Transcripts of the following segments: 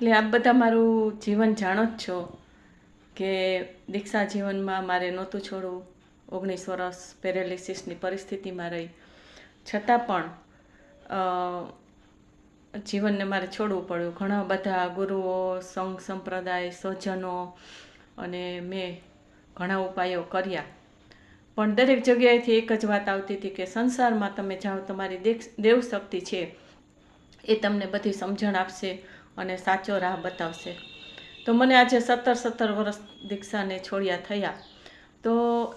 એટલે આપ બધા મારું જીવન જાણો જ છો કે દીક્ષા જીવનમાં મારે નહોતું છોડવું. ઓગણીસ વર્ષ પેરેલિસિસની પરિસ્થિતિમાં રહી. છતાં પણ જીવનને મારે છોડવું પડ્યું. ઘણા બધા ગુરુઓ, સંઘ સંપ્રદાય, સ્વજનો અને મેં ઘણા ઉપાયો કર્યા. પણ દરેક જગ્યાએથી એક જ વાત આવતી હતી કે સંસારમાં તમે જાઓ, તમારી દેવ શક્તિ છે એ તમને બધી સમજણ આપશે. અને સાચો રાહ બતાવશે. તો મને આજે સત્તર સત્તર વર્ષ દીક્ષાને છોડ્યા થયા. તો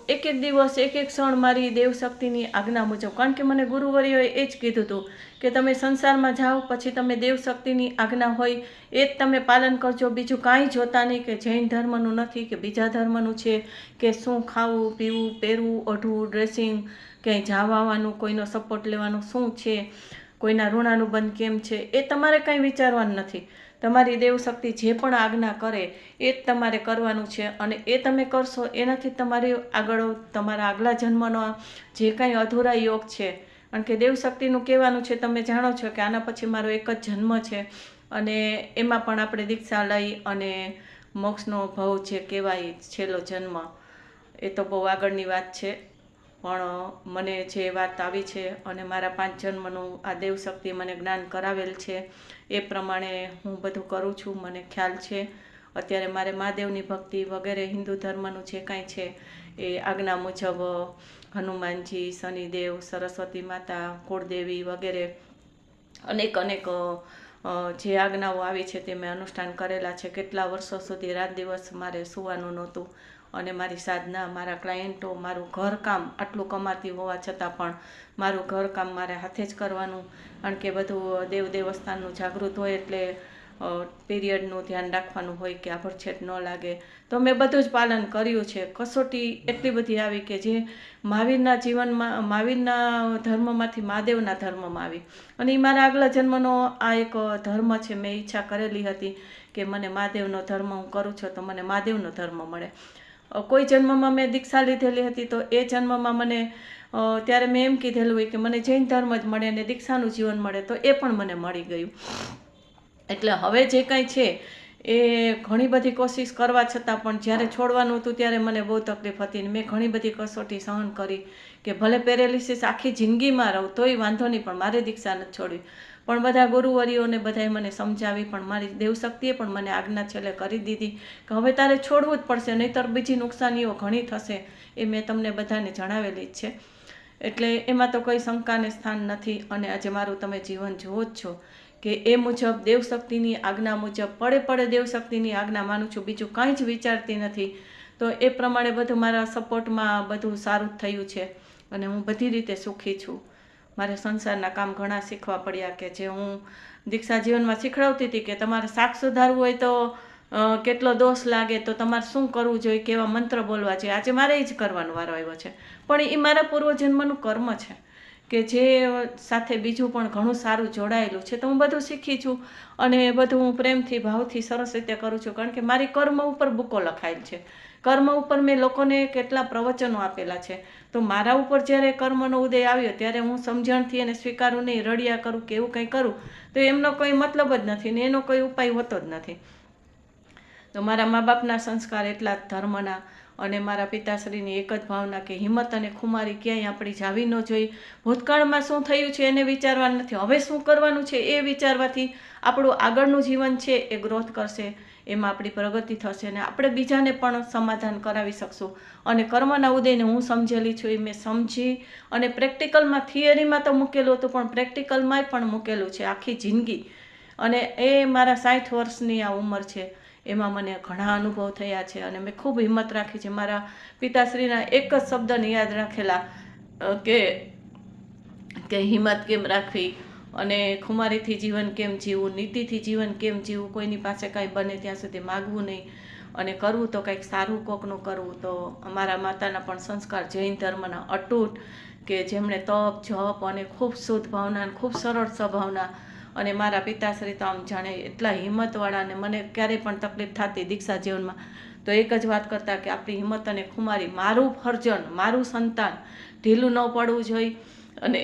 એક એક દિવસ, એક એક ક્ષણ મારી દેવશક્તિની આજ્ઞા મુજબ, કારણ કે મને ગુરુવર્યોએ એ જ કીધું હતું કે તમે સંસારમાં જાઓ, પછી તમે દેવશક્તિની આજ્ઞા હોય, એ જ તમે પાલન કરજો. બીજું કાંઈ જોતા નહીં કે જૈન ધર્મનું નથી, કે બીજા ધર્મનું છે, કે શું ખાવું, પીવું, પહેરવું, ઓઢવું, ડ્રેસિંગ, ક્યાંય જવા આવવાનું, કોઈનો સપોર્ટ લેવાનો શું છે? કોઈના ઋણાનુબંધ કેમ છે, એ તમારે કાંઈ વિચારવાનું નથી. તમારી દેવશક્તિ જે પણ આજ્ઞા કરે, એ જ તમારે કરવાનું છે અને એ તમે કરશો એનાથી તમારી આગળ, તમારા આગલા જન્મનો જે કાંઈ અધૂરા યોગ છે. કારણ કે દેવશક્તિનું કહેવાનું છે, તમે જાણો છો કે આના પછી મારો એક જ જન્મ છે અને એમાં પણ આપણે દીક્ષા લઈ અને મોક્ષનો ભવ જે કહેવાય છેલ્લો જન્મ, એ તો બહુ આગળની વાત છે. પણ મને જે વાત આવી છે અને મારા પાંચ જન્મનું આ દેવશક્તિ મને જ્ઞાન કરાવેલ છે, એ પ્રમાણે હું બધું કરું છું, મને ખ્યાલ છે. અત્યારે મારે મહાદેવની ભક્તિ વગેરે હિન્દુ ધર્મનું જે કાંઈ છે, એ આજ્ઞા મુજબ હનુમાનજી, શનિદેવ, સરસ્વતી માતા, કુળદેવી વગેરે અનેક અનેક જે આજ્ઞાઓ આવી છે તે મેં અનુષ્ઠાન કરેલા છે. કેટલા વર્ષો સુધી રાત દિવસ મારે સુવાનું નહોતું. અને મારી સાધના, મારા ક્લાયન્ટો મારું ઘરકામ આટલું કમાતી હોવા છતાં પણ મારું ઘરકામ મારે હાથે જ કરવાનું. કારણ કે બધું દેવ દેવસ્થાનનું જાગૃત હોય એટલે પીરિયડનું ધ્યાન રાખવાનું હોય કે આભડછેટ ન લાગે. તો મેં બધું જ પાલન કર્યું છે. કસોટી એટલી બધી આવી કે જે મહાવીરના જીવનમાં, મહાવીરના ધર્મમાંથી, મહાદેવના ધર્મમાં આવી. અને એ મારા આગલા જન્મનો આ એક ધર્મ છે. મેં ઈચ્છા કરેલી હતી કે મને મહાદેવનો ધર્મ હું કરું છું, તો મને મહાદેવનો ધર્મ મળે. કોઈ જન્મમાં મેં દીક્ષા લીધેલી હતી તો એ જન્મમાં મને ત્યારે મેં એમ કીધેલું હોય કે મને જૈન ધર્મ જ મળે અને દીક્ષાનું જીવન મળે તો એ પણ મને મળી ગયું. એટલે હવે જે કાંઈ છે એ ઘણી બધી કોશિશ કરવા છતાં પણ જ્યારે છોડવાનું હતું ત્યારે મને બહુ તકલીફ હતી ને મેં ઘણી બધી કસોટી સહન કરી કે ભલે પેરેલિસિસ આખી જિંદગીમાં રહું તોય વાંધો નહીં પણ મારે દીક્ષા નથી છોડવી. પણ બધા ગુરુવરીઓને બધાએ મને સમજાવી, પણ મારી દેવશક્તિએ પણ મને આજ્ઞા છેલ્લે કરી દીધી કે હવે તારે છોડવું જ પડશે, નહીંતર બીજી નુકસાનીઓ ઘણી થશે એ મેં તમને બધાને જણાવેલી જ છે. એટલે એમાં તો કોઈ શંકાને સ્થાન નથી અને આજે મારું તમે જીવન જુઓ જ છો કે એ મુજબ દેવશક્તિની આજ્ઞા મુજબ, પડે પડે દેવશક્તિની આજ્ઞા માનું છું, બીજું કાંઈ જ વિચારતી નથી. તો એ પ્રમાણે બધું મારા સપોર્ટમાં બધું સારું થયું છે અને હું બધી રીતે સુખી છું. મારે સંસારના કામ ઘણા શીખવા પડ્યા કે જે હું દીક્ષા જીવનમાં શીખડાવતી હતી કે તમારે શાક સુધારવું હોય તો કેટલો દોષ લાગે તો તમારે શું કરવું જોઈએ કેવા મંત્ર બોલવા જોઈએ? આજે મારે એ જ કરવાનો વારો આવ્યો છે. પણ એ મારા પૂર્વજન્મનું કર્મ છે કે જે સાથે બીજું પણ ઘણું સારું જોડાયેલું છે. તો હું બધું શીખી છું અને બધું હું પ્રેમથી, ભાવથી સરસ રીતે કરું છું. કારણ કે મારી કર્મ ઉપર બુકો લખાયેલ છે. કર્મ ઉપર મેં લોકોને કેટલા પ્રવચનો આપેલા છે. તો મારા ઉપર જ્યારે કર્મનો ઉદય આવ્યો, ત્યારે હું સમજણથી એને સ્વીકારું નહીં, રડિયા કરું કે એવું કંઈ કરું, તો એમનો કોઈ મતલબ જ નથી ને એનો કોઈ ઉપાય હોતો જ નથી. તો મારા મા બાપના સંસ્કાર એટલા ધર્મના અને મારા પિતાશ્રીની એક જ ભાવના કે હિંમત અને ખુમારી ક્યાંય આપણી જાવી ન જોઈએ ભૂતકાળમાં શું થયું છે એને વિચારવાનું નથી. હવે શું કરવાનું છે એ વિચારવાથી આપણું આગળનું જીવન છે એ ગ્રોથ કરશે. એમાં આપણી પ્રગતિ થશે અને આપણે બીજાને પણ સમાધાન કરાવી શકશું. અને કર્મના ઉદયને હું સમજેલી છું, એ મેં સમજી અને પ્રેક્ટિકલમાં થિયરીમાં તો મૂકેલું હતું, પણ પ્રેક્ટિકલમાંય પણ મૂકેલું છે આખી જિંદગી. અને એ મારા સાઠ વર્ષની આ ઉંમર છે, એમાં મને ઘણા અનુભવ થયા છે અને મેં ખૂબ હિંમત રાખી છે. મારા પિતાશ્રીના એક જ શબ્દને યાદ રાખેલા કે કે હિંમત કેમ રાખવી? અને ખુમારીથી જીવન કેમ જીવવું, નીતિથી જીવન કેમ જીવવું, કોઈની પાસે કાંઈ બને ત્યાં સુધી માગવું નહીં. અને કરવું તો કંઈક સારું કોકનું કરવું. તો અમારા માતાના પણ સંસ્કાર જૈન ધર્મના અટૂટ કે જેમણે તપ, જપ અને ખૂબ શુદ્ધ ભાવના અને ખૂબ સરળ સ્વભાવના અને મારા પિતાશ્રી તો આમ જાણે એટલા હિંમતવાળા અને મને ક્યારેય પણ તકલીફ થતી દીક્ષા જીવનમાં. તો એક જ વાત કરતા કે આપણી હિંમત અને ખુમારી મારું ફરજન, મારું સંતાન, ઢીલું ન પડવું જોઈએ. અને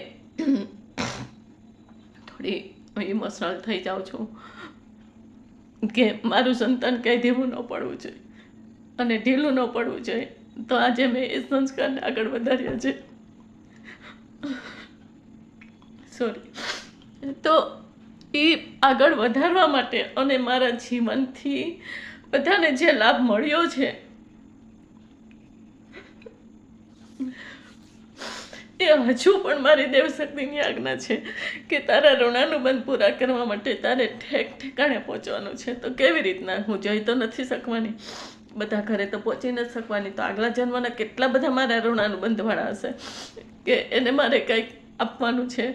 થોડી ઇમોશનલ થઈ જાઉં છું. કે મારું સંતાન કંઈ ધીમું ન પડવું જોઈએ. અને ઢીલું ન પડવું જોઈએ, તો આજે મેં એ સંસ્કારને આગળ વધાર્યા છે. સોરી તો એ આગળ વધારવા માટે અને મારા જીવનથી બધાને જે લાભ મળ્યો છે એ હજુ પણ મારી દેવશક્તિની આજ્ઞા છે કે તારા ઋણાનું બંધ પૂરા કરવા માટે તારે ઠેક ઠેકાણે પહોંચવાનું છે. તો કેવી રીતના? હું જઈ તો નથી શકવાની. બધા ઘરે તો પહોંચી નથી શકવાની. તો આગલા જન્મના કેટલા બધા મારા ઋણાનું બંધવાળા હશે કે એને મારે કંઈક આપવાનું છે,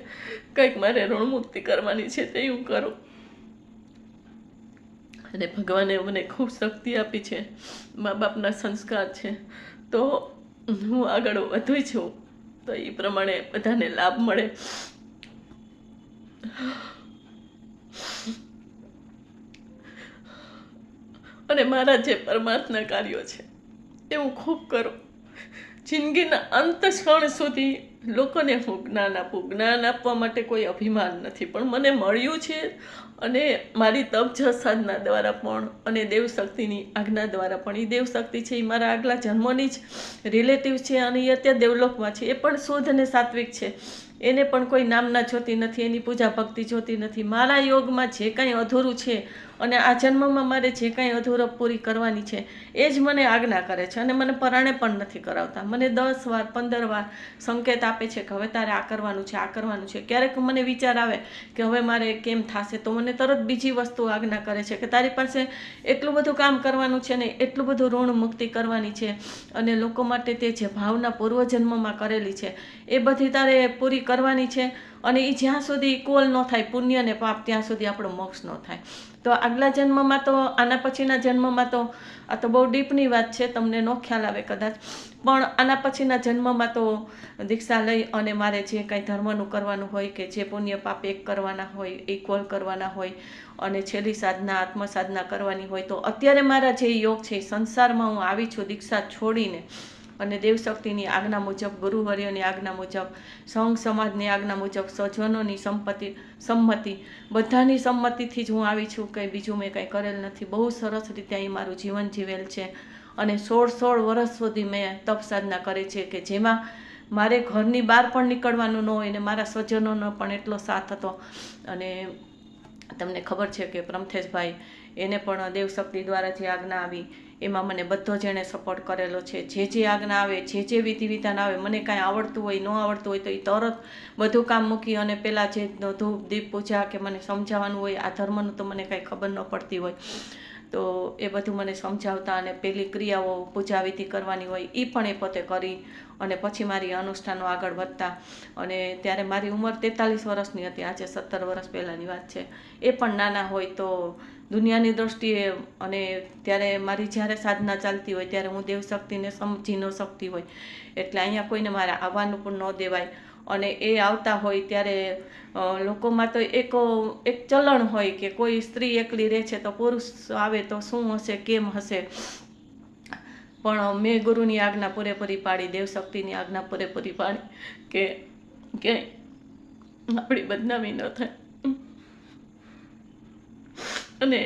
કંઈક મારે ઋણમુક્તિ કરવાની છે તે હું કરું. અને ભગવાને મને ખૂબ શક્તિ આપી છે. મા બાપના સંસ્કાર છે. તો હું આગળ વધુ છું. તો એ પ્રમાણે બધાને લાભ મળે. અને મારા જે પરમાર્થના કાર્યો છે, એ હું ખૂબ કરું. જિંદગીના અંત ક્ષણ સુધી લોકોને હું જ્ઞાન આપું જ્ઞાન આપવા માટે કોઈ અભિમાન નથી. પણ મને મળ્યું છે અને મારી તપ જ સાધના દ્વારા પણ અને દેવશક્તિની આજ્ઞા દ્વારા પણ. એ દેવશક્તિ છે એ મારા આગલા જન્મની જ રિલેટિવ છે અને એ અત્યારે દેવલોકમાં છે. એ પણ શુદ્ધ અને સાત્વિક છે. એને પણ કોઈ નામના જોતી નથી, એની પૂજા ભક્તિ જોતી નથી. મારા યોગમાં જે કાંઈ અધૂરું છે અને આ જન્મમાં મારે જે કાંઈ અધૂરો પૂરી કરવાની છે, એ જ મને આજ્ઞા કરે છે અને મને પરાણે પણ નથી કરાવતા. મને દસ વાર, પંદર વાર સંકેત આપે છે કે હવે તારે આ કરવાનું છે, આ કરવાનું છે. ક્યારેક મને વિચાર આવે કે હવે મારે કેમ થશે? તો મને તરત બીજી વસ્તુ આજ્ઞા કરે છે કે તારી પાસે એટલું બધું કામ કરવાનું છે ને એટલું બધું ઋણ મુક્તિ કરવાની છે અને લોકો માટે તે જે ભાવના પૂર્વજન્મમાં કરેલી છે, એ બધી તારે પૂરી કરવાની છે અને એ જ્યાં સુધી કોલ ન થાય પુણ્ય ને પાપ, ત્યાં સુધી આપણો મોક્ષ ન થાય. તો આગલા જન્મમાં તો, આના પછીના જન્મમાં તો, આ તો બહુ ડીપની વાત છે, તમને નો ખ્યાલ આવે કદાચ. પણ આના પછીના જન્મમાં તો દીક્ષા લઈ અને મારે જે કાંઈ ધર્મનું કરવાનું હોય કે જે પુણ્ય પાપ એક કરવાના હોય ઇક્વલ કરવાના હોય, અને છેલ્લી સાધના આત્મ સાધના કરવાની હોય, તો અત્યારે મારા જે યોગ છે સંસારમાં હું આવી છું દીક્ષા છોડીને. અને દેવશક્તિની આજ્ઞા મુજબ ગુરુવર્યોની આજ્ઞા મુજબ, સંઘ સમાજની આજ્ઞા મુજબ, સ્વજનોની સંપત્તિ, સંમતિ, બધાની સંમતિથી જ હું આવી છું કંઈ બીજું મેં કંઈ કરેલ નથી. બહુ સરસ રીતે અહીં મારું જીવન જીવેલ છે. અને સોળ સોળ વર્ષ સુધી મેં તપ સાધના કરી છે કે જેમાં મારે ઘરની બહાર પણ નીકળવાનું ન હોય ને મારા સ્વજનોનો પણ એટલો સાથ હતો. અને તમને ખબર છે કે પ્રમથેશભાઈ, એને પણ દેવશક્તિ દ્વારા જે આજ્ઞા આવી એમાં મને બધો જ એણે સપોર્ટ કરેલો છે. જે જે આજ્ઞા આવે, જે જે વિધિ વિધાન આવે, મને કાંઈ આવડતું હોય, ન આવડતું હોય તો એ તરત બધું કામ મૂકી અને પહેલાં જે ધૂપ, દીપ, પૂજા કે મને સમજાવવાનું હોય, આ ધર્મનું તો મને કાંઈ ખબર ન પડતી હોય. તો એ બધું મને સમજાવતા અને પેલી ક્રિયાઓ, પૂજા વિધિ કરવાની હોય એ પણ એ પોતે કરી અને પછી મારી અનુષ્ઠાનો આગળ વધતા. અને ત્યારે મારી ઉંમર તેતાલીસ વર્ષની હતી, આજે સત્તર વર્ષ પહેલાંની વાત છે. એ પણ નાના હોય તો દુનિયાની દ્રષ્ટિએ અને ત્યારે મારી જ્યારે સાધના ચાલતી હોય ત્યારે હું દેવશક્તિને સમજી ન શકતી હોય. એટલે અહીંયા કોઈને મારે આવવાનું પણ ન દેવાય. અને એ આવતા હોય ત્યારે લોકોમાં તો એક એક ચલણ હોય કે કોઈ સ્ત્રી એકલી રહે છે તો પુરુષ આવે તો શું હશે, કેમ હશે? પણ મેં ગુરુની આજ્ઞા પૂરેપૂરી પાડી, દેવશક્તિની આજ્ઞા પૂરેપૂરી પાડી કે કે આપણી બદનામી ન થાય. અને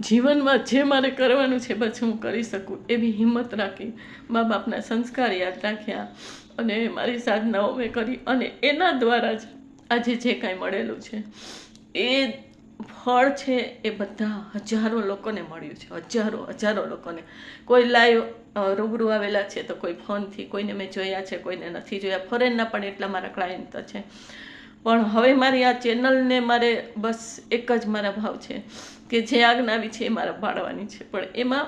જીવનમાં જે મારે કરવાનું છે બસ હું કરી શકું, એવી હિંમત રાખી મા બાપના સંસ્કાર યાદ રાખ્યા અને મારી સાધનાઓ મેં કરી અને એના દ્વારા જ આજે જે કાંઈ મળેલું છે, એ ફળ છે એ બધા હજારો લોકોને મળ્યું છે, હજારો હજારો લોકોને. કોઈ લાઈવ રૂબરૂ આવેલા છે તો કોઈ ફોનથી કોઈને મેં જોયા છે, કોઈને નથી જોયા. ફોરેનના પણ એટલા મારા ક્લાયન્ટ છે. પણ હવે મારી આ ચેનલને મારે બસ એક જ મારા ભાવ છે કે જે આજ્ઞાવી છે એ મારે પાડવાની છે. પણ એમાં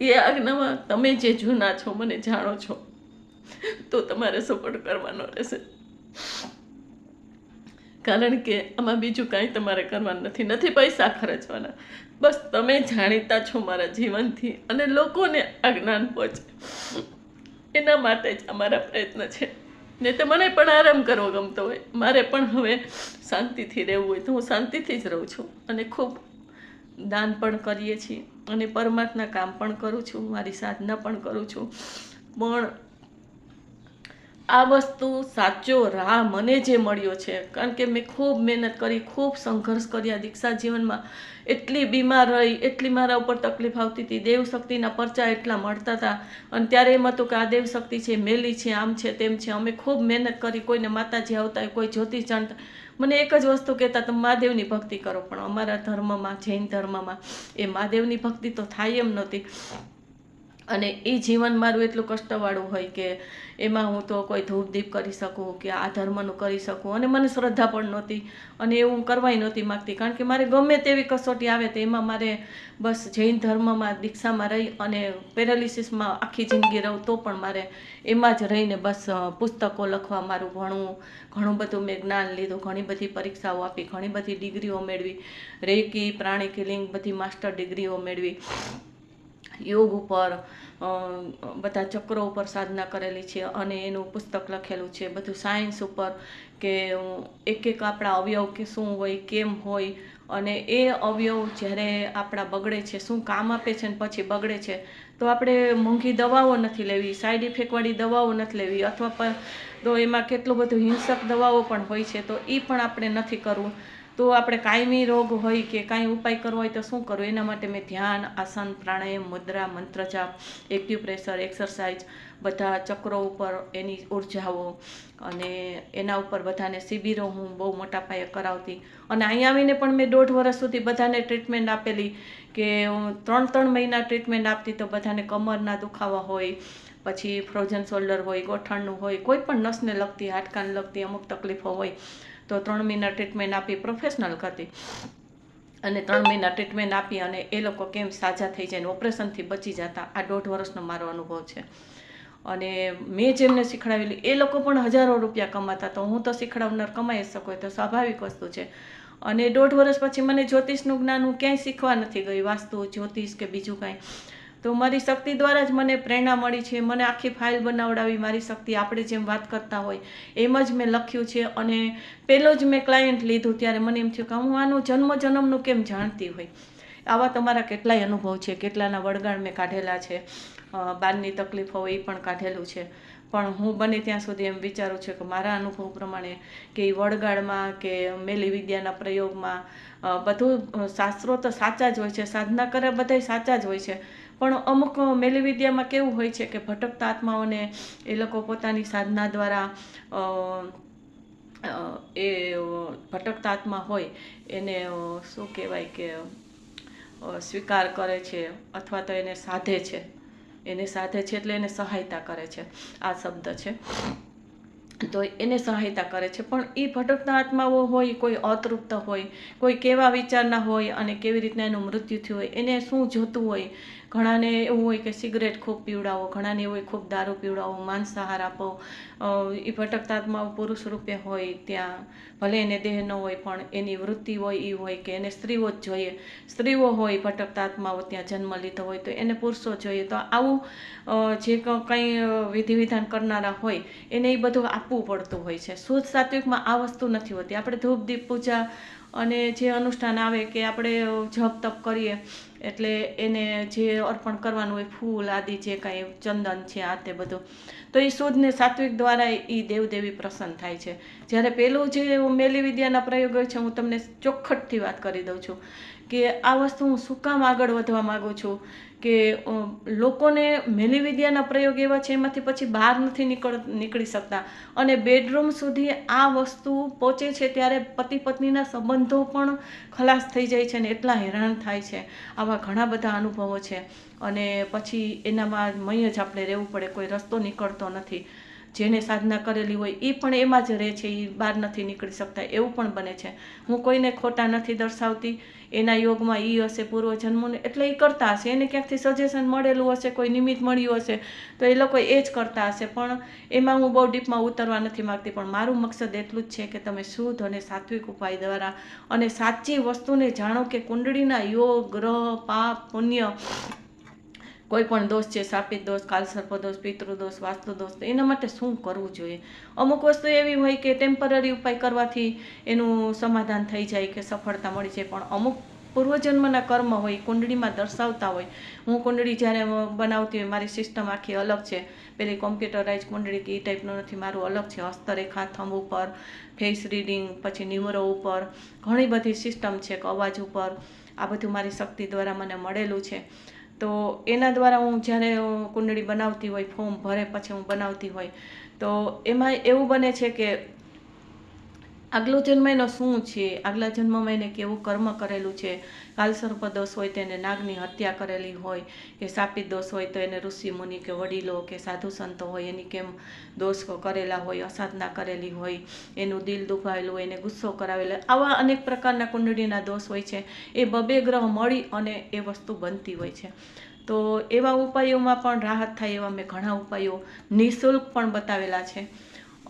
એ આજ્ઞામાં તમે જે જૂના છો, મને જાણો છો, તો તમારે સપોર્ટ કરવાનો રહેશે. કારણ કે આમાં બીજું કાંઈ તમારે કરવાનું નથી. નથી પૈસા ખર્ચવાના. બસ તમે જાણીતા છો મારા જીવનથી અને લોકોને આ જ્ઞાન પહોંચે. એના માટે જ અમારા પ્રયત્ન છે. ને તો મને પણ આરામ કરવો ગમતો હોય. મારે પણ હવે શાંતિથી રહેવું હોય તો હું શાંતિથી જ રહું છું અને ખૂબ દાન પણ કરીએ છીએ અને પરમાત્મા કામ પણ કરું છું, મારી સાધના પણ કરું છું. પણ આ વસ્તુ સાચો રાહ મને જે મળ્યો છે, કારણ કે મેં ખૂબ મહેનત કરી, ખૂબ સંઘર્ષ કર્યા દીક્ષા જીવનમાં એટલી બીમાર રહી, એટલી મારા ઉપર તકલીફ આવતી હતી, દેવશક્તિના પરચા એટલા મળતા હતા, અને ત્યારે એમ હતું કે આ દેવશક્તિ છે, મેલી છે, આમ છે, તેમ છે, અમે ખૂબ મહેનત કરી, કોઈને માતાજી આવતા હોય, કોઈ જ્યોતિષ જાણતા મને એક જ વસ્તુ કહેતા, તમે મહાદેવની ભક્તિ કરો. પણ અમારા ધર્મમાં, જૈન ધર્મમાં એ મહાદેવની ભક્તિ તો થાય એમ નહોતી. અને એ જીવન મારું એટલું કષ્ટવાળું હોય કે એમાં હું તો કોઈ ધૂપદીપ કરી શકું કે આ ધર્મનું કરી શકું. અને મને શ્રદ્ધા પણ નહોતી અને એવું હું કરવાય નહોતી માગતી. કારણ કે મારે ગમે તેવી કસોટી આવે તો એમાં મારે બસ જૈન ધર્મમાં, દીક્ષામાં રહી અને પેરાલિસિસમાં આખી જિંદગી રહું તો પણ મારે એમાં જ રહીને બસ પુસ્તકો લખવા, મારું ભણવું, ઘણું બધું મેં જ્ઞાન લીધું, ઘણી બધી પરીક્ષાઓ આપી, ઘણી બધી ડિગ્રીઓ મેળવી, રેકી પ્રાણી કિલિંગ બધી માસ્ટર ડિગ્રીઓ મેળવી. યોગ ઉપર બધા ચક્રો ઉપર સાધના કરેલી છે અને એનું પુસ્તક લખેલું છે. બધું સાયન્સ ઉપર કે એક એક આપણા અવયવ કે શું હોય, કેમ હોય અને એ અવયવ જ્યારે આપણા બગડે છે, શું કામ આપે છે ને પછી બગડે છે, તો આપણે મોંઘી દવાઓ નથી લેવી સાઈડ ઇફેક્ટવાળી દવાઓ નથી લેવી અથવા પણ તો એમાં કેટલું બધું હિંસક દવાઓ પણ હોય છે, તો એ પણ આપણે નથી કરવું. તો આપણે કાયમી રોગ હોય કે કાંઈ ઉપાય કરવો હોય તો શું કરવું? એના માટે મેં ધ્યાન, આસન, પ્રાણાયામ, મુદ્રા, મંત્રજાપ એક્યુપ્રેશર એક્સરસાઇઝ બધા ચક્રો ઉપર એની ઉર્જાઓ અને એના ઉપર બધાને શિબિરો હું બહુ મોટા પાયે કરાવતી. અને અહીંયા આવીને પણ મેં દોઢ વર્ષ સુધી બધાને ટ્રીટમેન્ટ આપેલી કે હું ત્રણ ત્રણ મહિના ટ્રીટમેન્ટ આપતી તો બધાને કમરના દુખાવા હોય, પછી ફ્રોઝન શોલ્ડર હોય, ગોઠણનું હોય, કોઈ પણ નસને લગતી, હાડકાને લગતી અમુક તકલીફો હોય. તો ત્રણ મહિના ટ્રીટમેન્ટ આપી પ્રોફેશનલ હતી અને ત્રણ મહિના ટ્રીટમેન્ટ આપી અને એ લોકો કેમ સાજા થઈ જાય ઓપરેશનથી બચી જતા. આ દોઢ વર્ષનો મારો અનુભવ છે. અને મેં જેમને શીખડાવેલી, એ લોકો પણ હજારો રૂપિયા કમાતા. તો હું તો શીખડાવનાર કમાઈ શકું તો સ્વાભાવિક વસ્તુ છે. અને દોઢ વર્ષ પછી મને જ્યોતિષનું જ્ઞાન હું ક્યાંય શીખવા નથી ગઈ. વાસ્તુ જ્યોતિષ કે બીજું કાંઈ. તો મારી શક્તિ દ્વારા જ મને પ્રેરણા મળી છે, મને આખી ફાઇલ બનાવડાવી મારી શક્તિ આપણે જેમ વાત કરતા હોય એમ જ મેં લખ્યું છે અને પહેલો જ મેં ક્લાયન્ટ લીધું ત્યારે મને એમ થયું કે હું આનું જન્મ જન્મનું કેમ જાણતી હોય? આવા તમારા કેટલાય અનુભવ છે, કેટલાના વળગાણ મેં કાઢેલા છે બારની તકલીફો એ પણ કાઢેલું છે. પણ હું બને ત્યાં સુધી એમ વિચારું છું કે મારા અનુભવ પ્રમાણે કે એ વળગાડમાં કે મેલી વિદ્યાના પ્રયોગમાં બધું શાસ્ત્રો તો સાચા જ હોય છે, સાધના કરે બધાય સાચા જ હોય છે. પણ અમુક મેલી વિદ્યામાં કેવું હોય છે કે ભટકતા આત્માઓને એ લોકો પોતાની સાધના દ્વારા એ ભટકતા આત્મા હોય એને શું કહેવાય કે સ્વીકાર કરે છે અથવા તો એને સાધે છે. એને સાધે છે એટલે એને સહાયતા કરે છે. આ શબ્દ છે. તો એને સહાયતા કરે છે. પણ એ ભટકતા આત્માઓ હોય, કોઈ અતૃપ્ત હોય, કોઈ કેવા વિચારના હોય અને કેવી રીતના એનું મૃત્યુ થયું હોય, એને શું જોતું હોય ઘણાને એવું હોય કે સિગરેટ ખૂબ પીવડાવો, ઘણાને એવું હોય ખૂબ દારૂ પીવડાવો, માંસાહાર આપો એ ભટકતાત્મા પુરુષ રૂપે હોય ત્યાં, ભલે એને દેહ ન હોય પણ એની વૃત્તિ હોય એ હોય કે એને સ્ત્રીઓ જ જોઈએ. સ્ત્રીઓ હોય, ભટકતા આત્માઓ ત્યાં જન્મ લીધો હોય તો એને પુરુષો જોઈએ. તો આવું જે કંઈ વિધિ વિધાન કરનારા હોય, એને એ બધું આપવું પડતું હોય છે. શુદ્ધ સાત્વિકમાં આ વસ્તુ નથી હોતી. આપણે ધૂપ, દીપ, પૂજા અને જે અનુષ્ઠાન આવે કે આપણે જપ, તપ કરીએ એટલે એને જે અર્પણ કરવાનું હોય ફૂલ આદિ જે કાંઈ ચંદન છે આ તે બધું. તો એ શુદ્ધ ને સાત્વિક દ્વારા એ દેવદેવી પ્રસન્ન થાય છે. જ્યારે પેલું જે મેલી વિદ્યાના પ્રયોગ હોય છે, હું તમને ચોખ્ખટથી વાત કરી દઉં છું કે આ વસ્તુ હું શું કામ આગળ વધવા માગું છું? કે લોકોને મેલી વિદ્યાના પ્રયોગ એવા છે, એમાંથી પછી બહાર નથી નીકળ, નીકળી શકતા. અને બેડરૂમ સુધી આ વસ્તુ પહોંચે છે ત્યારે પતિ પત્નીના સંબંધો પણ ખલાસ થઈ જાય છે ને એટલા હેરાન થાય છે. આવા ઘણા બધા અનુભવો છે. અને પછી એનામાં મય જ આપણે રહેવું પડે, કોઈ રસ્તો નીકળતો નથી. જેને સાધના કરેલી હોય એ પણ એમાં જ રહે છે એ બહાર નથી નીકળી શકતા, એવું પણ બને છે. હું કોઈને ખોટા નથી દર્શાવતી, એના યોગમાં એ હશે, પૂર્વજન્મોને, એટલે એ કરતા હશે. એને ક્યાંકથી સજેશન મળેલું હશે, કોઈ નિમિત્ત મળ્યું હશે, તો એ લોકો એ જ કરતા હશે. પણ એમાં હું બહુ ડીપમાં ઉતરવા નથી માગતી, પણ મારું મકસદ એટલું જ છે કે તમે શુદ્ધ અને સાત્વિક ઉપાય દ્વારા અને સાચી વસ્તુને જાણો કે કુંડળીના યોગ, ગ્રહ, પાપ, પુણ્ય કોઈ પણ દોષ છે સાપિત દોષ, કાલસર્પ દોષ પિતૃદોષ વાસ્તુ દોષ, તો એના માટે શું કરવું જોઈએ? અમુક વસ્તુ એવી હોય કે ટેમ્પરરી ઉપાય કરવાથી એનું સમાધાન થઈ જાય કે સફળતા મળી જાય, પણ અમુક પૂર્વજન્મના કર્મ હોય, કુંડળીમાં દર્શાવતા હોય. હું કુંડળી જ્યારે બનાવતી હોય, મારી સિસ્ટમ આખી અલગ છે. પેલી કોમ્પ્યુટરાઇઝ કુંડળી કે એ ટાઈપનું નથી, મારું અલગ છે. હસ્તરેખા, થંભ ઉપર ફેસ રીડિંગ પછી નિમરો ઉપર, ઘણી બધી સિસ્ટમ છે કે અવાજ ઉપર. આ બધું મારી શક્તિ દ્વારા મને મળેલું છે. તો એના દ્વારા હું જ્યારે કુંડળી બનાવતી હોય, ફોર્મ ભરે પછી હું બનાવતી હોય, તો એમાં એવું બને છે કે આગલો જન્મ એનો શું છે? આગલા જન્મમાં એને કેવું કર્મ કરેલું છે? કાલસર્પ દોષ હોય તો એને નાગની હત્યા કરેલી હોય કે સાપિત દોષ હોય તો એને ઋષિ મુનિ કે વડીલો કે સાધુ સંતો હોય એની કેમ દોષ કરેલા હોય, અસાધના કરેલી હોય, એનું દિલ દુભાયેલું હોય, એને ગુસ્સો કરાવેલો આવા અનેક પ્રકારના કુંડળીના દોષ હોય છે. એ બબે ગ્રહ મળી અને એ વસ્તુ બનતી હોય છે. તો એવા ઉપાયોમાં પણ રાહત થાય એવા મેં ઘણા ઉપાયો નિઃશુલ્ક પણ બતાવેલા છે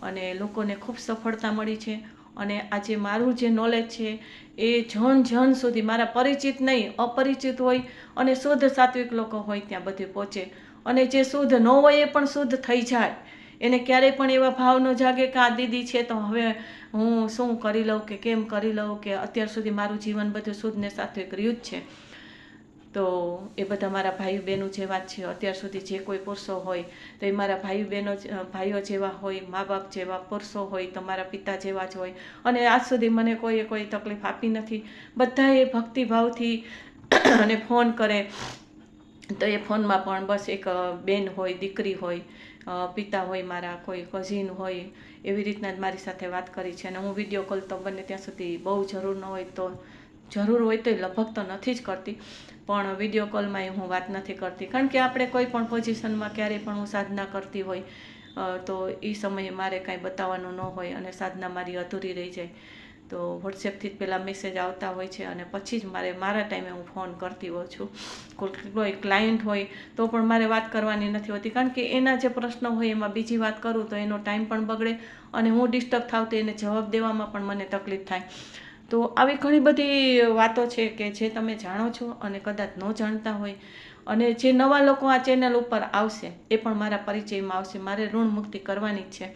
અને લોકોને ખૂબ સફળતા મળી છે. અને આજે મારું જે નોલેજ છે, એ જન જન સુધી મારા પરિચિત નહીં, અપરિચિત હોય અને શુદ્ધ સાત્વિક લોકો હોય ત્યાં બધે પહોંચે. અને જે શુદ્ધ ન હોય એ પણ શુદ્ધ થઈ જાય. એને ક્યારેય પણ એવા ભાવ ન જાગે કે આ દીદી છે તો હવે હું શું કરી લઉં કે કેમ કરી લઉં કે અત્યાર સુધી મારું જીવન બધું શુદ્ધ ને સાત્વિક રહ્યું જ છે. તો એ બધા મારા ભાઈ બહેનો જેવા જ છે. અત્યાર સુધી જે કોઈ પુરુષો હોય, તો એ મારા ભાઈ બહેનો ભાઈઓ જેવા હોય મા બાપ જેવા પુરુષો હોય, તો મારા પિતા જેવા જ હોય. અને આજ સુધી મને કોઈએ કોઈ તકલીફ આપી નથી. બધાએ ભક્તિભાવથી અને ફોન કરે. તો એ ફોનમાં પણ બસ એક બેન હોય, દીકરી હોય પિતા હોય મારા, કોઈ કઝિન હોય, એવી રીતના જ મારી સાથે વાત કરી છે. અને હું વીડિયો કોલ તો બને ત્યાં સુધી બહુ જરૂર ન હોય તો જરૂર હોય તો લગભગ તો નથી જ કરતી. પણ વીડિયો કોલમાં હું વાત નથી કરતી. કારણ કે આપણે કોઈ પણ પોઝિશનમાં ક્યારેય પણ હું સાધના કરતી હોય તો એ સમયે મારે કાંઈ બતાવવાનું ન હોય અને સાધના મારી અધૂરી રહી જાય. તો વોટ્સએપથી જ પહેલાં મેસેજ આવતા હોય છે અને પછી જ મારે, મારા ટાઈમે હું ફોન કરતી હોઉં છું. કોઈ ક્લાયન્ટ હોય તો પણ મારે વાત કરવાની નથી હોતી. કારણ કે એના જે પ્રશ્ન હોય એમાં બીજી વાત કરું તો એનો ટાઈમ પણ બગડે અને હું ડિસ્ટર્બ થાવ તો એને જવાબ દેવામાં પણ મને તકલીફ થાય. તો આવી ઘણી બધી વાતો છે કે જે તમે જાણો છો અને કદાચ ન જાણતા હોય. અને જે નવા લોકો આ ચેનલ ઉપર આવશે, એ પણ મારા પરિચયમાં આવશે. મારે ઋણ મુક્તિ કરવાની છે.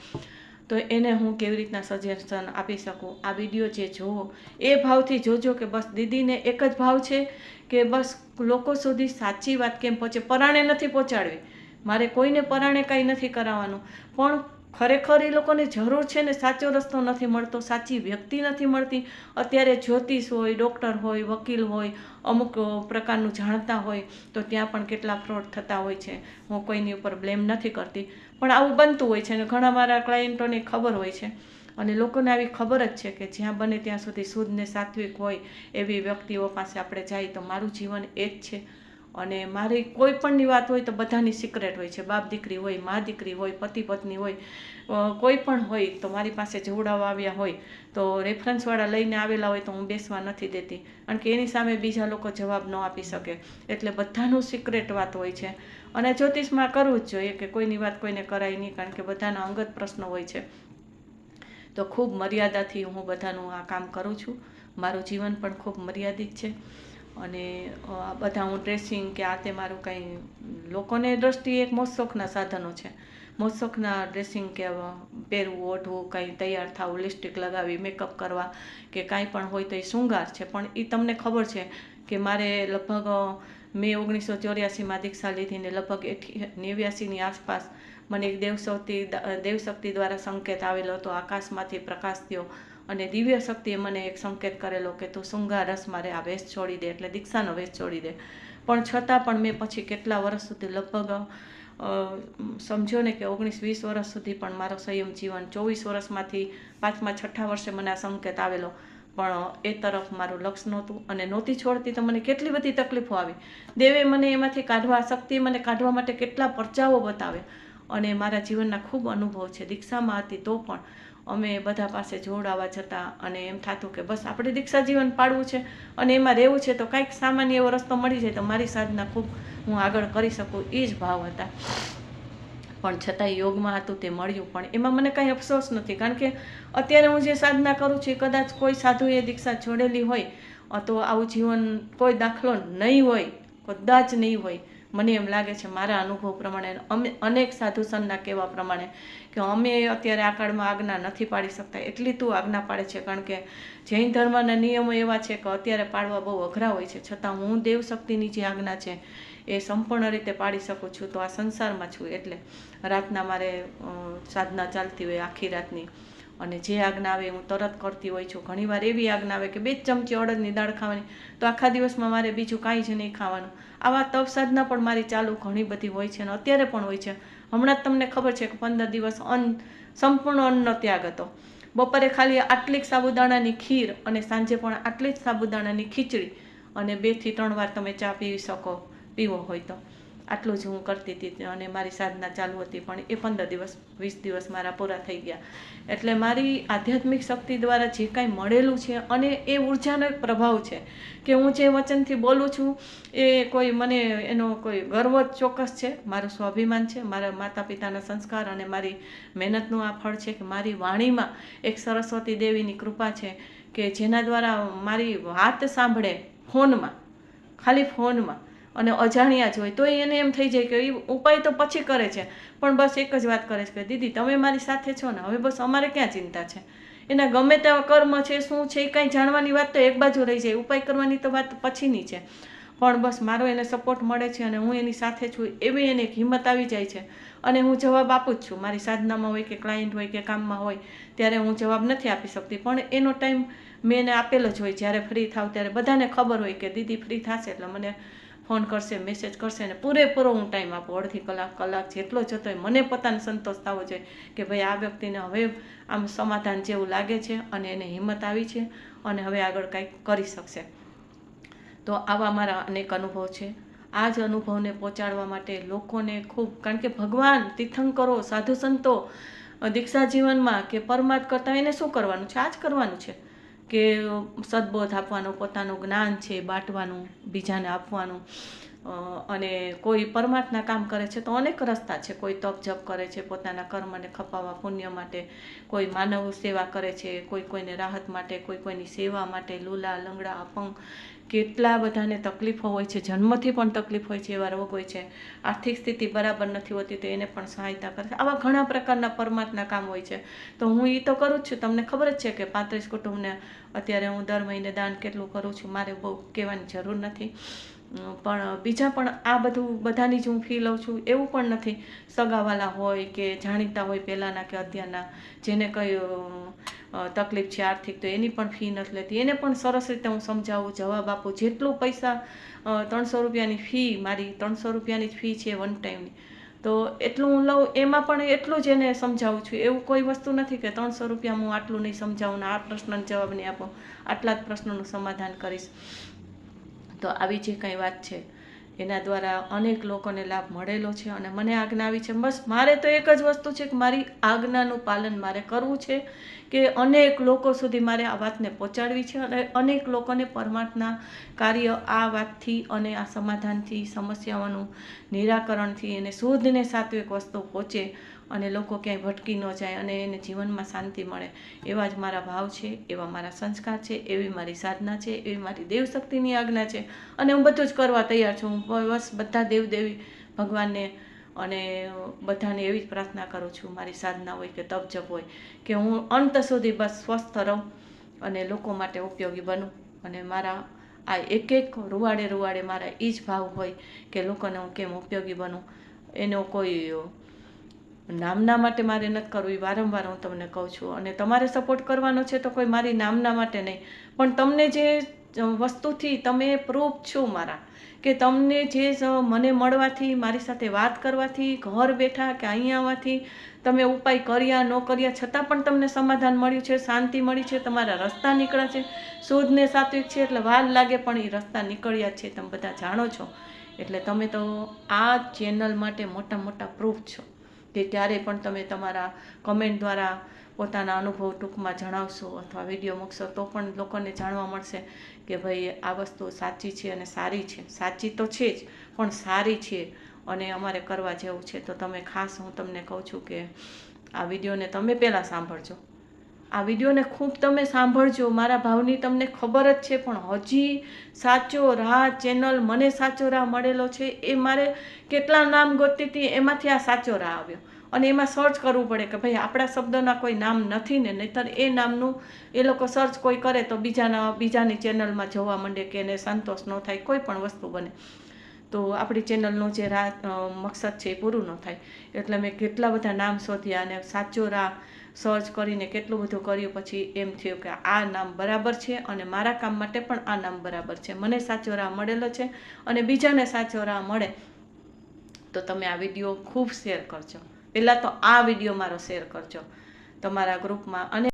તો એને હું કેવી રીતના સજેશન આપી શકું? આ વીડિયો જે જોવો એ ભાવથી જોજો કે બસ દીદીને એક જ ભાવ છે કે બસ લોકો સુધી સાચી વાત કેમ પહોંચે? પરાણે નથી પહોંચાડવી. મારે કોઈને પરાણે કાંઈ નથી કરાવવાનું. પણ ખરેખર એ લોકોને જરૂર છે ને સાચો રસ્તો નથી મળતો, સાચી વ્યક્તિ નથી મળતી. અત્યારે જ્યોતિષ હોય, ડૉક્ટર હોય, વકીલ હોય, અમુક પ્રકારનું જાણતા હોય, તો ત્યાં પણ કેટલા ફ્રોડ થતા હોય છે. હું કોઈની ઉપર બ્લેમ નથી કરતી. પણ આવું બનતું હોય છે અને ઘણા મારા ક્લાયન્ટોને ખબર હોય છે. અને લોકોને આવી ખબર જ છે કે જ્યાં બને ત્યાં સુધી શુદ્ધ ને સાત્વિક હોય એવી વ્યક્તિઓ પાસે આપણે જઈએ તો મારું જીવન એ જ છે. અને મારી કોઈ પણની વાત હોય તો બધાની સિક્રેટ હોય છે. બાપ દીકરી હોય, મા દીકરી હોય, પતિ પત્ની હોય કોઈ પણ હોય તો મારી પાસે જોડાવા આવ્યા હોય તો રેફરન્સવાળા લઈને આવેલા હોય તો હું બેસવા નથી દેતી. કારણ કે એની સામે બીજા લોકો જવાબ ન આપી શકે. એટલે બધાનું સિક્રેટ વાત હોય છે. અને જ્યોતિષમાં કરવું જ જોઈએ કે કોઈની વાત કોઈને કરાય નહીં, કારણ કે બધાના અંગત પ્રશ્નો હોય છે. તો ખૂબ મર્યાદાથી હું બધાનું આ કામ કરું છું. મારું જીવન પણ ખૂબ મર્યાદિત છે. અને આ બધા હું ડ્રેસિંગ કે આ તે મારું કંઈ, લોકોને દ્રષ્ટિએ એક મોજશોખના સાધનો છે. મોજશોખના ડ્રેસિંગ કે પહેરવું, ઓઢવું, કંઈ તૈયાર થવું લિપસ્ટિક લગાવી મેકઅપ કરવા કે કાંઈ પણ હોય તો એ શૃંગાર છે. પણ એ તમને ખબર છે કે મારે લગભગ મેં ઓગણીસો ચોર્યાસીમાં દીક્ષા લીધી ને લગભગ એઠી, નેવ્યાસીની આસપાસ મને એક દેવશક્તિ દેવશક્તિ દ્વારા સંકેત આવેલો હતો. આકાશમાંથી પ્રકાશ થયો. અને દિવ્ય શક્તિએ મને એક સંકેત કરેલો કે તું શૃંગાર રસ મારે આ વેશ છોડી દે એટલે દીક્ષાનો વેશ છોડી દે. પણ છતાં પણ મેં પછી કેટલા વર્ષ સુધી લગભગ સમજો ને કે ઓગણીસ વીસ વર્ષ સુધી પણ મારો સંયમ જીવન ચોવીસ વર્ષમાંથી પાંચમા છઠ્ઠા વર્ષે મને આ સંકેત આવેલો. પણ એ તરફ મારું લક્ષ નહોતું અને નહોતી છોડતી તો મને કેટલી બધી તકલીફો આવી. દેવે મને એમાંથી કાઢવા શક્તિ મને કાઢવા માટે કેટલા પરચાઓ બતાવે. અને મારા જીવનના ખૂબ અનુભવ છે. દીક્ષામાં હતી તો પણ અમે બધા પાસે જોડાવા જતા અને એમ થતું કે બસ આપણે દીક્ષા જીવન પાડવું છે અને એમાં રહેવું છે તો કાંઈક સામાન્ય એવો રસ્તો મળી જાય તો મારી સાધના ખૂબ હું આગળ કરી શકું એ જ ભાવ હતા. પણ છતાંય યોગમાં હતું તે મળ્યું, પણ એમાં મને કાંઈ અફસોસ નથી. કારણ કે અત્યારે હું જે સાધના કરું છું એ કદાચ કોઈ સાધુએ દીક્ષા જોડેલી હોય તો આવું જીવન કોઈ દાખલો નહીં હોય, કદાચ નહીં હોય. મને એમ લાગે છે મારા અનુભવ પ્રમાણે અમે અનેક સાધુ સંતના કહેવા પ્રમાણે કે અમે અત્યારે આ કાળમાં આજ્ઞા નથી પાડી શકતા, એટલી તું આજ્ઞા પાડે છે. કારણ કે જૈન ધર્મના નિયમો એવા છે કે અત્યારે પાડવા બહુ અઘરા હોય છે. છતાં હું દેવ શક્તિની જે આજ્ઞા છે એ સંપૂર્ણ રીતે પાડી શકું છું. તો આ સંસારમાં છું એટલે રાતના મારે સાધના ચાલતી હોય આખી રાતની. અને જે આજ્ઞા આવે હું તરત કરતી હોય છું. ઘણીવાર એવી આજ્ઞા આવે કે બે ચમચી અડદની દાળ ખાવાની, તો આખા દિવસમાં મારે બીજું કાંઈ જ નહીં ખાવાનું. આવા તપ સાધના પણ મારી ચાલુ ઘણી બધી હોય છે અને અત્યારે પણ હોય છે. હમણાં જ તમને ખબર છે કે પંદર દિવસ અન્ન, સંપૂર્ણ અન્નનો ત્યાગ હતો. બપોરે ખાલી આટલી જ સાબુદાણાની ખીર અને સાંજે પણ આટલી જ સાબુદાણાની ખીચડી અને બેથી ત્રણ વાર તમે ચા પીવી શકો, પીવો હોય તો. આટલું જ હું કરતી હતી અને મારી સાધના ચાલુ હતી પણ એ પંદર દિવસ, વીસ દિવસ મારા પૂરા થઈ ગયા. એટલે મારી આધ્યાત્મિક શક્તિ દ્વારા જે કાંઈ મળેલું છે અને એ ઉર્જાનો એક પ્રભાવ છે કે હું જે વચનથી બોલું છું એ કોઈ મને એનો કોઈ ગર્વ ચોક્કસ છે. મારું સ્વાભિમાન છે, મારા માતા પિતાના સંસ્કાર અને મારી મહેનતનું આ ફળ છે કે મારી વાણીમાં એક સરસ્વતી દેવીની કૃપા છે કે જેના દ્વારા મારી વાત સાંભળે ફોનમાં, ખાલી ફોનમાં. અને અજાણ્યા જ હોય તો એને એમ થઈ જાય કે એ ઉપાય તો પછી કરે છે. પણ બસ એક જ વાત કરે છે કે, દીદી, તમે મારી સાથે છો ને, હવે બસ અમારે ક્યાં ચિંતા છે? એના ગમે તેવા કર્મ છે, શું છે, એ કાંઈ જાણવાની વાત તો એક બાજુ રહી જાય, ઉપાય કરવાની તો વાત પછીની છે. પણ બસ મારો એને સપોર્ટ મળે છે અને હું એની સાથે છું, એવી એને એક હિંમત આવી જાય છે. અને હું જવાબ આપું જ છું, મારી સાધનામાં હોય કે ક્લાયન્ટ હોય કે કામમાં હોય, ત્યારે હું જવાબ નથી આપી શકતી. પણ એનો ટાઈમ મેં એને આપેલો જ હોય, જ્યારે ફ્રી થાવ ત્યારે. બધાને ખબર હોય કે, દીદી ફ્રી થશે એટલે મને ફોન કરશે મેસેજ કરશે અને પૂરેપૂરો હું ટાઈમ આપું. અડધી કલાક કલાક જેટલો જતો હોય મને પોતાને સંતોષ થવો જોઈએ કે ભાઈ આ વ્યક્તિને હવે આમ સમાધાન જેવું લાગે છે અને એને હિંમત આવી છે અને હવે આગળ કંઈક કરી શકશે. તો આવા મારા અનેક અનુભવ છે. આ જ અનુભવને પહોંચાડવા માટે લોકોને ખૂબ, કારણ કે ભગવાન, તીર્થંકરો, સાધુ સંતો, દીક્ષા જીવનમાં કે પરમાર્થ કરતા એને શું કરવાનું છે? આ જ કરવાનું છે. કે સદબોધ આપવાનો, પોતાનું જ્ઞાન છે બાંટવાનું, બીજાને આપવાનું. અને કોઈ પરમાર્થના કામ કરે છે તો અનેક રસ્તા છે. કોઈ તપ જપ કરે છે, પોતાના કર્મને ખપાવવા, પુણ્ય માટે. કોઈ માનવ સેવા કરે છે, કોઈ કોઈને રાહત માટે, કોઈ કોઈની સેવા માટે, લૂલા, લંગડા, અપંગ કેટલા બધાને તકલીફો હોય છે, જન્મથી પણ તકલીફ હોય છે એવા રોગ હોય છે. આર્થિક સ્થિતિ બરાબર નથી હોતી તો એને પણ સહાયતા કરે આવા ઘણા પ્રકારના પરમાત્મા કામ હોય છે. તો હું એ તો કરું જ છું. તમને ખબર જ છે કે પાંત્રીસ કુટુંબને અત્યારે હું દર મહિને દાન કેટલું કરું છું, મારે બહુ કહેવાની જરૂર નથી. પણ બીજા પણ આ બધું બધાની જ હું ફી લઉં છું, એવું પણ નથી. સગાવાલા હોય કે જાણીતા હોય પહેલાંના કે અત્યારના, જેને કંઈ તકલીફ છે આર્થિક, તો એની પણ ફી નથી લેતી. એને પણ સરસ રીતે હું સમજાવું, જવાબ આપું. જેટલું પૈસા ત્રણસો રૂપિયાની ફી મારી ત્રણસો રૂપિયાની જ ફી છે વન ટાઈમની તો એટલું હું લઉં, એમાં પણ એટલું જ એને સમજાવું છું. એવું કોઈ વસ્તુ નથી કે ત્રણસો રૂપિયા હું આટલું નહીં સમજાવું ને આ પ્રશ્નનો જવાબ નહીં આપું. આટલા જ પ્રશ્નોનું સમાધાન કરીશ. તો આવી જે કંઈ વાત છે, એના દ્વારા અનેક લોકોને લાભ મળેલો છે અને મને આજ્ઞા આવી છે, બસ મારે તો એક જ વસ્તુ છે કે મારી આજ્ઞાનું પાલન મારે કરવું છે કે અનેક લોકો સુધી મારે આ વાતને પહોંચાડવી છે અને અનેક લોકોને પરમાત્મા કાર્ય આ વાતથી અને આ સમાધાનથી, સમસ્યાઓનું નિરાકરણથી એને શોધને સાત્વિક વસ્તુ પહોંચે અને લોકો ક્યાંય ભટકી ન જાય અને એને જીવનમાં શાંતિ મળે. એવા જ મારા ભાવ છે, એવા મારા સંસ્કાર છે, એવી મારી સાધના છે, એવી મારી દેવશક્તિની આજ્ઞા છે. અને હું બધું જ કરવા તૈયાર છું. હું બસ બધા દેવદેવી ભગવાનને અને બધાને એવી જ પ્રાર્થના કરું છું. મારી સાધના હોય કે તપ જપ હોય કે હું અંત સુધી બસ સ્વસ્થ રહું અને લોકો માટે ઉપયોગી બનું. અને મારા આ એક એક રૂવાડે રૂવાડે મારા એ જ ભાવ હોય કે લોકોને હું કેમ ઉપયોગી બનું. એનો કોઈ નામના માટે મારે નથી કરવું, એ વારંવાર હું તમને કહું છું. અને તમારે સપોર્ટ કરવાનો છે તો કોઈ મારી નામના માટે નહીં. પણ તમને જે વસ્તુથી તમે પ્રૂફ છો મારા, કે તમને જે મને મળવાથી, મારી સાથે વાત કરવાથી, ઘર બેઠા કે અહીં આવવાથી, તમે ઉપાય કર્યા, ન કર્યા, છતાં પણ તમને સમાધાન મળ્યું છે, શાંતિ મળી છે, તમારા રસ્તા નીકળ્યા છે, શોધને સાત્વિક છે, એટલે વાર લાગે પણ એ રસ્તા નીકળ્યા છે, તમે બધા જાણો છો. એટલે તમે તો આ ચેનલ માટે મોટા મોટા પ્રૂફ છો. કે ત્યારે પણ તમે તમારા કમેન્ટ દ્વારા પોતાના અનુભવ ટૂંકમાં જણાવશો અથવા વીડિયો મૂકશો, તો પણ લોકોને જાણવા મળશે કે ભાઈ, આ વસ્તુ સાચી છે અને સારી છે. સાચી તો છે જ, પણ સારી છે અને અમારે કરવા જેવું છે. તો તમે ખાસ હું તમને કહું છું કે આ વિડીયોને તમે પહેલાં સાંભળજો. આ વિડીયોને ખૂબ તમે સાંભળજો. મારા ભાવની તમને ખબર જ છે, પણ હજી સાચો રાહ ચેનલ મને સાચો રાહ મળેલો છે, એ મારે કેટલા નામ ગોતતી હતી, એમાંથી આ સાચો રાહ આવ્યો. અને એમાં સર્ચ કરવું પડે કે ભાઈ આપણા શબ્દના કોઈ નામ નથી ને, નહીંતર એ નામનું એ લોકો સર્ચ કોઈ કરે તો બીજાના, બીજાની ચેનલમાં જોવા માંડે કે એને સંતોષ ન થાય, કોઈ પણ વસ્તુ બને. તો આપણી ચેનલનું જે રા મકસદ છે એ પૂરું ન થાય. એટલે મેં કેટલા બધા નામ શોધ્યા અને સાચો રાહ સર્ચ કરીને કેટલું બધું કર્યું પછી એમ થયું કે આ નામ બરાબર છે અને મારા કામ માટે પણ આ નામ બરાબર છે. મને સાચો રાહ મળેલો છે અને બીજાને સાચો રાહ મળે તો તમે આ વીડિયો ખૂબ શેર કરજો. પહેલાં તો આ વીડિયો મારો શેર કરજો તમારા ગ્રુપમાં અને